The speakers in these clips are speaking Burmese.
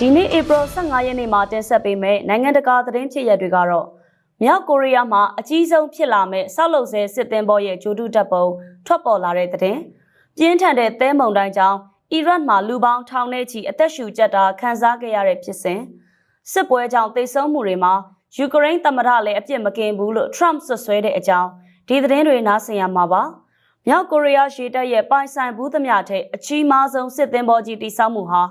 ဒီနေ့ဧပြီ15ရက်နေ့မှာတင်ဆက်ပေးမယ့်နိုင်ငံတကာသတင်းဖြစ်ရပ်တွေကတော့မြောက်ကိုရီးယားမှာအကြီးဆုံးဖြစ်လာမဲ့ဆောက်လုပ်ဆဲစစ်သင်္ဘောရဲ့ဂျိုတုတပ်ပုံထွက်ပေါ်လာတဲ့သတင်းပြင်းထန်တဲ့သဲမုန်တိုင်းကြောင့်အီရတ်မှာလူပေါင်းထောင်နဲ့ချီအသက်ရှူကျပ်တာခံစားခဲ့ရတဲ့ဖြစ်စဉ်စစ်ပွဲကြောင့်တိတ်ဆုံးမှုတွေမှာယူကရိန်းသမ္မတလည်းအပြစ်မကင်းဘူးလို့ Trump ဆွဆွဲတဲ့အကြောင်းဒီသတင်းတွေနားဆင်ရမှာပါမြောက်ကိုရီးယားရှေ့တပ်ရဲ့ပိုင်ဆိုင်ဘူးသမျှထက်အကြီးမားဆုံးစစ်သင်္ဘောကြီးတိစောက်မှုဟာ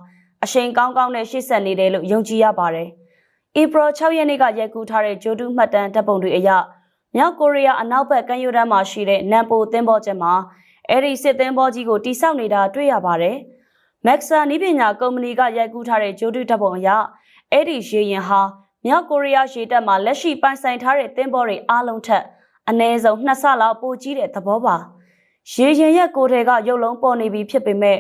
အရှိန်ကောင်းကောင်းနဲ့ရှေ့ဆက်နေတယ်လို့ယုံကြည်ရပါတယ်။ဧပြီ6ရက်နေ့ကရိုက်ကူးထားတဲ့ဂျိုတူးမှတ်တမ်းဓာတ်ပုံတွေအရမြောက်ကိုရီးယားအနောက်ဘက်ကမ်းရိုးတန်းမှာရှိတဲ့နမ်ပိုသင်္ဘောကျက်မှာအဲ့ဒီစစ်သင်္ဘောကြီးကိုတိစောက်နေတာတွေ့ရပါတယ်။ Maxa နီးပညာကုမ္ပဏီကရိုက်ကူးထားတဲ့ဂျိုတူးဓာတ်ပုံအရအဲ့ဒီရေရင်ဟာမြောက်ကိုရီးယားရေတပ်မှာလက်ရှိပိုင်ဆိုင်ထားတဲ့သင်္ဘောတွေအားလုံးထက်အနည်းဆုံးနှစ်ဆလောက်ပိုကြီးတဲ့သဘောပါ။ရေရင်ရက်ကိုယ်တွေကရုပ်လုံးပေါ်နေပြီဖြစ်ပေမဲ့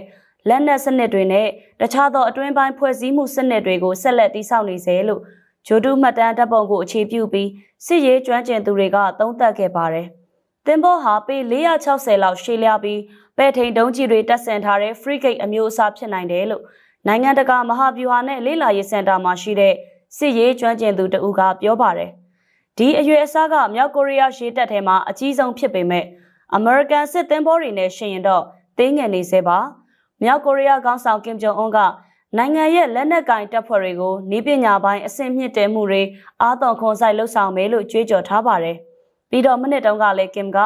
လက်နက်စနစ်တွေနဲ့တခြားသောအတွင်းပိုင်းဖွဲ့စည်းမှုစနစ်တွေကိုဆက်လက်တည်ဆောက်နေစေလို့ဂျိုတူးမှတ်တမ်းတပ်ပုံကိုအခြေပြုပြီးစစ်ရေးကျွမ်းကျင်သူတွေကသုံးသပ်ခဲ့ပါတယ်။တင်ဘောဟာပေ460လောက်ရှည်လျားပြီးပဲ့ထိန်တုံးကြီးတွေတက်ဆင်ထားတဲ့ frigate အမျိုးအစားဖြစ်နိုင်တယ်လို့နိုင်ငံတကာမဟာဗျူဟာနဲ့လေ့လာရေးစင်တာမှာရှိတဲ့စစ်ရေးကျွမ်းကျင်သူတဦးကပြောပါတယ်။ဒီအရွယ်အစားကမြောက်ကိုရီးယားရှေ့တပ်ထဲမှာအကြီးဆုံးဖြစ်ပေမဲ့အမေရိကန်စစ်သင်္ဘောတွေနဲ့ရှင်ရင်တော့တင်းငယ်နေစေပါ။ မြောက်ကိုရီးယားခေါင်းဆောင်ကင်ဂျုံအွန်းကနိုင်ငံရဲ့လက်နက်ကင်တပ်ဖွဲ့တွေကိုနီးပညာပိုင်းအဆင့်မြင့်တဲမှုတွေအားသွန်ခွန်ဆိုင်လှုပ်ဆောင်မယ်လို့ကြွေးကြော်ထားပါတယ်။ပြီးတော့မိနစ်တုန်းကလည်းကင်က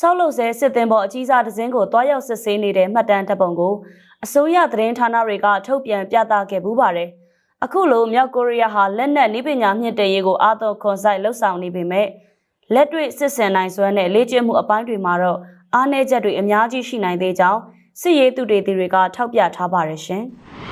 ဆောက်လုပ်ဆဲစစ်သင်ပေါ်အကြီးစားတစ်စင်းကိုတွားရောက်စစ်ဆေးနေတဲ့မှတ်တမ်းတပ်ပုံကိုအစိုးရသတင်းဌာနတွေကထုတ်ပြန်ပြသခဲ့ပူးပါတယ်။အခုလိုမြောက်ကိုရီးယားဟာလက်နက်နည်းပညာမြင့်တဲ့ရေးကိုအားသွန်ခွန်ဆိုင်လှုပ်ဆောင်နေပေမဲ့လက်တွေ့စစ်စင်နိုင်စွမ်းတဲ့လေ့ကျင့်မှုအပိုင်းတွေမှာတော့အားနည်းချက်တွေအများကြီးရှိနိုင်သေးကြောင်း စစ်ရေးသူတွေတွေကထောက်ပြထားပါတယ်ရှင်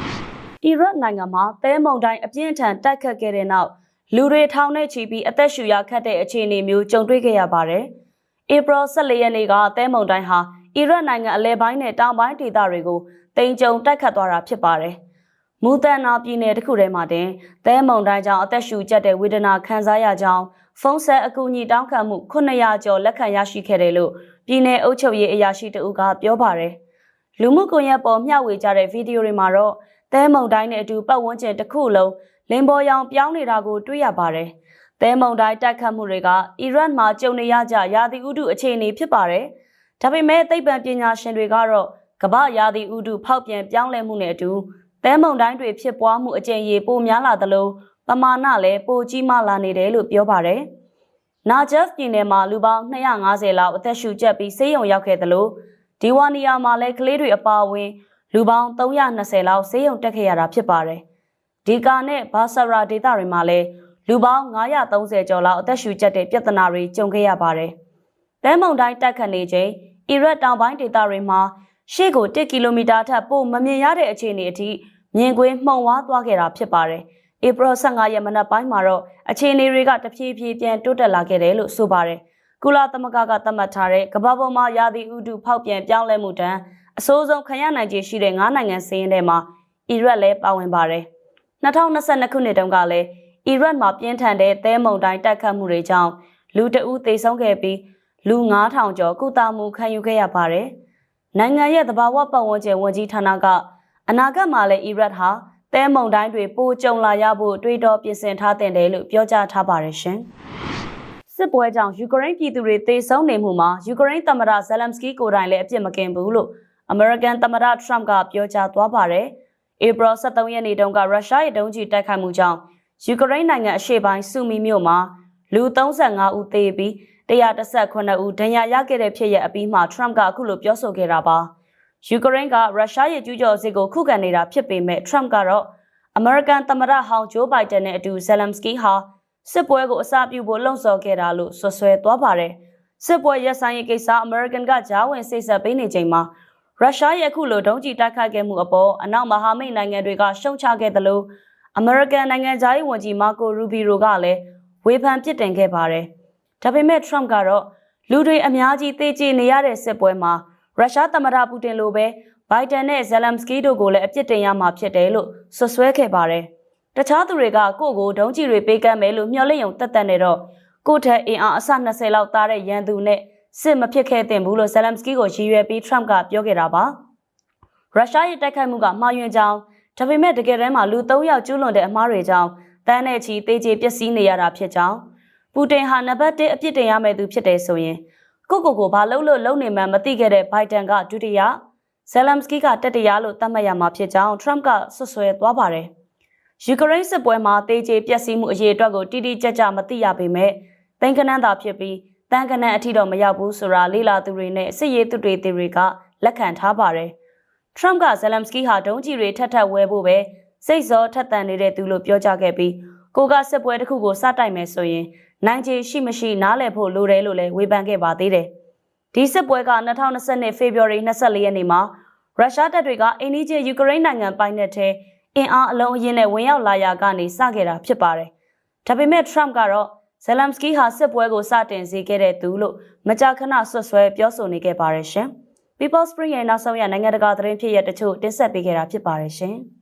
။အီရတ်နိုင်ငံမှာသဲမုန်တိုင်းအပြင်းထန်တိုက်ခတ်ခဲ့တဲ့နောက်လူတွေထောင်နဲ့ချီပြီးအသက်ရှူရခတ်တဲ့အခြေအနေမျိုးကြုံတွေ့ခဲ့ရပါတယ်။ဧပြီ14ရက်နေ့ကသဲမုန်တိုင်းဟာအီရတ်နိုင်ငံအလဲပိုင်းနဲ့တောင်ပိုင်းဒေသတွေကိုတိမ်ကြုံတိုက်ခတ်သွားတာဖြစ်ပါတယ်။မူတန်နာပြည်နယ်တစ်ခုထဲမှာတင်သဲမုန်တိုင်းကြောင့်အသက်ရှူကျက်တဲ့ဝေဒနာခံစားရကြောင်းဖုန်းဆက်အကူအညီတောင်းခံမှု900ကျော်လက်ခံရရှိခဲ့တယ်လို့ပြည်내အုပ်ချုပ်ရေးအရာရှိတဦးကပြောပါတယ်။ လူမှုကွန်ရက်ပေါ်မျှဝေကြတဲ့ဗီဒီယိုတွေမှာတော့သဲမုံတိုင်းနဲ့အတူပတ်ဝန်းကျင်တစ်ခုလုံးလင်ပေါ်ရောင်ပြောင်းနေတာကိုတွေ့ရပါတယ်။သဲမုံတိုင်းတိုက်ခတ်မှုတွေကအီရတ်မှာကြုံနေရကြရာသီဥတုအခြေအနေဖြစ်ပါတယ်။ဒါပေမဲ့သိပ္ပံပညာရှင်တွေကတော့ကမ္ဘာရာသီဥတုဖောက်ပြန်ပြောင်းလဲမှုနဲ့အတူသဲမုံတိုင်းတွေဖြစ်ပွားမှုအကျဉ်းရေပိုများလာသလိုပမာဏလည်းပိုကြီးမားလာနေတယ်လို့ပြောပါတယ်။နာဂျက်ပြည်နယ်မှာလူပေါင်း250လောက်အသက်ရှူကျပ်ပြီးဆေးရုံရောက်ခဲ့သလို ဒီဝါနီယာမှာလည်းကလေးတွေအပါအဝင်လူပေါင်း320လောက်ဆေးရုံတက်ခဲ့ရတာဖြစ်ပါတယ်။ဒီကာနဲ့ဘာဆရာဒေသတွေမှာလည်းလူပေါင်း930ကျော်လောက်အသက်ရှူကျက်တဲ့ပြဿနာတွေကြုံခဲ့ရပါတယ်။တဲမုန်တိုင်းတက်ခတ်နေချိန်အီရတ်တောင်ပိုင်းဒေသတွေမှာရှေ့ကို1ကီလိုမီတာထပ်ပို့မမြင်ရတဲ့အခြေအနေအထိမြင်ကွင်းမှုံဝါးသွားခဲ့တာဖြစ်ပါတယ်။ဧပြီ15ရက်မနက်ပိုင်းမှာတော့အခြေအနေတွေကတဖြည်းဖြည်းပြန်တိုးတက်လာခဲ့တယ်လို့ဆိုပါတယ်။ ကုလသမဂ္ဂကသတ်မှတ်ထားတဲ့ကမ္ဘာပေါ်မှာရာသီဥတုဖောက်ပြန်ပြောင်းလဲမှုတန်းအဆိုးဆုံးခံရနိုင်ခြေရှိတဲ့၅နိုင်ငံစင်းထဲမှာအီရတ်လည်းပါဝင်ပါတယ်။2022ခုနှစ်တုန်းကလည်းအီရတ်မှာပြင်းထန်တဲ့သဲမုန်တိုင်းတိုက်ခတ်မှုတွေကြောင့်လူတအုပ်သေဆုံးခဲ့ပြီးလူ9000ကျော်ကုသမှုခံယူခဲ့ရပါတယ်။နိုင်ငံရဲ့သဘာဝပတ်ဝန်းကျင်ဝန်ကြီးဌာနကအနာဂတ်မှာလည်းအီရတ်ဟာသဲမုန်တိုင်းတွေပိုကြုံလာရဖို့တွေးတောပြင်ဆင်ထားတဲ့တယ်လို့ပြောကြားထားပါတယ်ရှင်။ စစ်ပွဲကြောင့်ယူကရိန်းပြည်သူတွေသေဆုံးနေမှုမှာယူကရိန်းသမ္မတဇယ်လမ်စကီကိုယ်တိုင်လည်းအပြစ်မကင်းဘူးလို့အမေရိကန်သမ္မတထရမ့်ကပြောကြားသွားပါတယ်။ဧပြီ23ရက်နေ့တုန်းကရုရှားရဲ့တုံးကြီးတိုက်ခိုက်မှုကြောင့်ယူကရိန်းနိုင်ငံအရှေ့ပိုင်းဆူမီမြို့မှာလူ35ဦးသေပြီး118ဦးဒဏ်ရာရခဲ့တဲ့ဖြစ်ရပ်အပြီးမှာထရမ့်ကအခုလိုပြောဆိုခဲ့တာပါ။ယူကရိန်းကရုရှားရဲ့ကျူးကျော်စစ်ကိုခုခံနေတာဖြစ်ပေမဲ့ထရမ့်ကတော့အမေရိကန်သမ္မတဟောင်းဂျိုးဘိုင်ဒန်နဲ့အတူဇယ်လမ်စကီဟာ စစ်ပွဲကိုအစပြုဖို့လှုံ့ဆော်ခဲ့တာလို့ဆွဆွဲသွားပါတယ်။စစ်ပွဲရပ်ဆိုင်ရေးကိစ္စအမေရိကန်ကကြားဝင်စိတ်ဆက်ပေးနေချိန်မှာရုရှားရဲ့အခုလိုဒုံးကျည်တိုက်ခိုက်ခဲ့မှုအပေါ်အနောက်မဟာမိတ်နိုင်ငံတွေကရှုံချခဲ့သလိုအမေရိကန်နိုင်ငံသားရေးဝန်ကြီးမာကိုရူဘီရိုကလည်းဝေဖန်ပြစ်တင်ခဲ့ပါတယ်။ဒါပေမဲ့ထရမ့်ကတော့လူတွေအများကြီးသေကျေနေရတဲ့စစ်ပွဲမှာရုရှားသမ္မတပူတင်လိုပဲဘိုင်ဒန်နဲ့ဇယ်လမ်စကီတို့ကိုလည်းအပြစ်တင်ရမှာဖြစ်တယ်လို့ဆွဆွဲခဲ့ပါတယ်။ တခြားသူတွေကကိုယ့်ကိုဒုံးကျည်တွေပေးကမ်းမယ်လို့မျှော်လင့်ရုံတက်တက်နေတော့ကိုယ့်ထက်အင်အားအဆ20လောက်သားတဲ့ရန်သူနဲ့စစ်မဖြစ်ခဲ့တင်ဘူးလို့ဇယ်လမ်စကီကိုရည်ရွယ်ပြီးထရမ့်ကပြောခဲ့တာပါရုရှားရဲ့တိုက်ခိုက်မှုကမှားယွင်းကြောင်းဒါပေမဲ့တကယ်တမ်းမှာလူ၃ယောက်ကျူးလွန်တဲ့အမှားတွေကြောင့်တန်းနဲ့ချီတေးကျေပျက်စီးနေရတာဖြစ်ကြောင်းပူတင်ဟာနံပါတ်1အပြစ်တင်ရမယ့်သူဖြစ်တယ်ဆိုရင်ကိုကိုကိုဘာလို့လို့လုံနေမှန်းမသိခဲ့တဲ့ဘိုင်ဒန်ကဒုတိယဇယ်လမ်စကီကတတိယလို့သတ်မှတ်ရမှာဖြစ်ကြောင်းထရမ့်ကဆွဆွဲသွားပါတယ်။ ယူကရိန်းစစ်ပွဲမှာတေးကျေပျက်စီးမှုအရေးအတွက်ကိုတိတိကျကျမသိရပေမဲ့သိန်းကနန်းသာဖြစ်ပြီးတန်းကနန်းအထိတော့မရောက်ဘူးဆိုတာလေလာသူတွေနဲ့စစ်ရေးသူတွေတွေကလက်ခံထားပါတယ်။ထရမ့်ကဇယ်လမ်စကီဟာဒုံးကျည်တွေထပ်ထပ်ဝဲဖို့ပဲစိတ်စောထက်သန်နေတဲ့သူလို့ပြောကြားခဲ့ပြီးကိုကစစ်ပွဲတစ်ခုကိုစတိုက်မယ်ဆိုရင်နိုင်ချေရှိမရှိနားလည်ဖို့လိုတယ်လို့လည်းဝေဖန်ခဲ့ပါသေးတယ်။ဒီစစ်ပွဲက2022ဖေဖော်ဝါရီ24ရက်နေ့မှာရုရှားတပ်တွေကအိန္ဒိယယူကရိန်းနိုင်ငံပိုင်နက်ထဲ အင်အားအလုံးအင်းနဲ့ဝင်ရောက်လာရာကနေစခဲ့တာဖြစ်ပါတယ်။ဒါပေမဲ့ထရမ့်ကတော့ဇယ်လမ်စကီဟာစစ်ပွဲကိုစတင်စေခဲ့တဲ့သူလို့မကြာခဏဆွတ်ဆွဲပြောဆိုနေခဲ့ပါတယ်ရှင်။ People Spring ရဲ့နောက်ဆုံးရနိုင်ငံတကာသတင်းဖြစ်ရတချို့တင်ဆက်ပေးခဲ့တာဖြစ်ပါတယ်ရှင်။